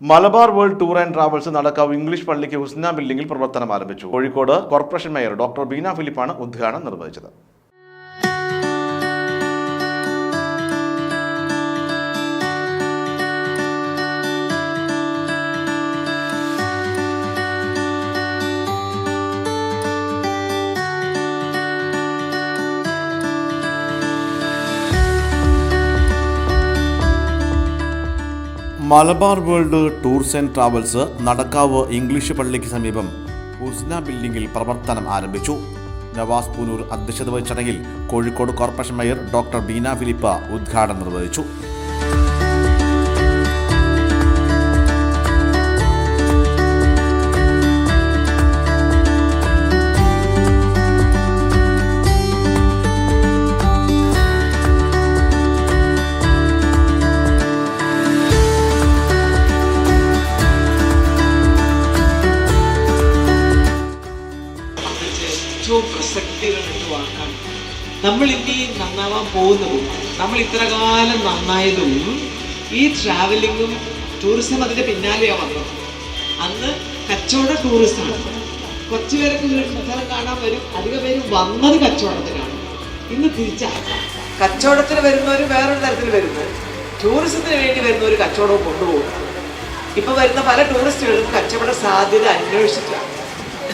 Malabar world tour and travels Nadakkavu English പള്ളിക്ക് ഹുസ്ന ബിൽഡിംഗിൽ പ്രവർത്തനം ആരംഭിച്ചു. Kozhikode corporation mayor doctor Beena ഫിലിപ്പാണ് ഉദ്ഘാടനം നിർവഹിച്ചത്. Malabar world tours and travels Nadakkavu English പള്ളിക്ക് സമീപം ഉസ്ന ബിൽഡിംഗിൽ പ്രവർത്തനം ആരംഭിച്ചു. നവാസ് പൂനൂർ അധ്യക്ഷത വഹിച്ച ചടങ്ങിൽ Kozhikode corporation mayor doctor Beena Philip ഉദ്ഘാടനം നിർവഹിച്ചു. പ്രസക്തികളുള്ള വാക്കാണ് നമ്മൾ ഇനി നന്നാവാൻ പോകുന്നതും. നമ്മൾ ഇത്ര കാലം നന്നായതും ഈ ട്രാവലിങ്ങും ടൂറിസം അതിന്റെ പിന്നാലെയാണ് വന്നത്. അന്ന് കച്ചവട ടൂറിസമാണ് കുറച്ച് പേരൊക്കെ സ്ഥലം കാണാൻ വരും. അധിക പേര് വന്നത് കച്ചവടത്തിനാണ്. ഇന്ന് തിരിച്ചാണ് കച്ചവടത്തിന് വരുന്നവർ വേറൊരു തരത്തിൽ വരുന്നത് ടൂറിസത്തിന് വേണ്ടി വരുന്ന ഒരു കച്ചവടവും കൊണ്ടുപോകും ഇപ്പൊ വരുന്ന പല ടൂറിസ്റ്റുകളും കച്ചവട സാധ്യത അന്വേഷിച്ചിട്ടാണ്.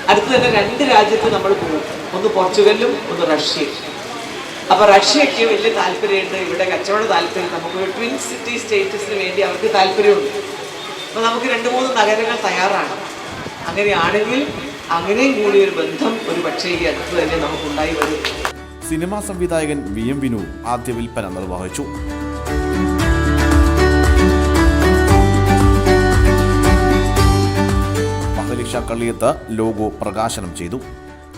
അടുത്ത് തന്നെ രണ്ട് രാജ്യത്ത് നമ്മൾ പോകും. ഒന്ന് പോർച്ചുഗലും ഒന്ന് റഷ്യയും. അപ്പൊ റഷ്യക്ക് വലിയ താല്പര്യമുണ്ട്. ഇവിടെ കച്ചവട താല്പര്യം. നമുക്ക് ട്വിൻ സിറ്റി സ്റ്റേറ്റസിന് വേണ്ടി അവർക്ക് താല്പര്യമുണ്ട്. അപ്പൊ നമുക്ക് രണ്ട് മൂന്ന് നഗരങ്ങൾ തയ്യാറാണ്. അങ്ങനെയാണെങ്കിൽ അങ്ങനെയും കൂടി ഒരു ബന്ധം ഒരു പക്ഷേ ഈ അടുത്ത് തന്നെ നമുക്കുണ്ടായി വരും. സിനിമാ സംവിധായകൻ വി എം വിനു ആദ്യ വിൽപ്പന നിർവഹിച്ചു. കള്ളിയത്ത് ലോഗോ പ്രകാശനം ചെയ്തു.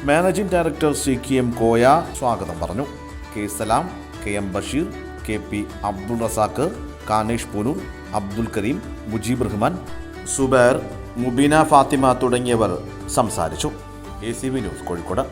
Managing director C K M Koya സ്വാഗതം പറഞ്ഞു. K Salam K M Basheer K P Abdul Razak Kanesh Poonoor Abdul Kareem Mujeeb Rahman Zubair Mubeena Fathima തുടങ്ങിയവർ സംസാരിച്ചു. A C B news Kozhikode.